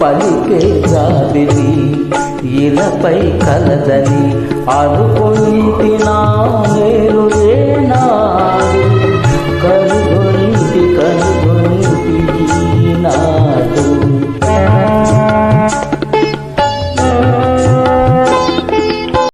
పలికే జాబిలి ఇలపై కలదని అనుకుంటున్నాను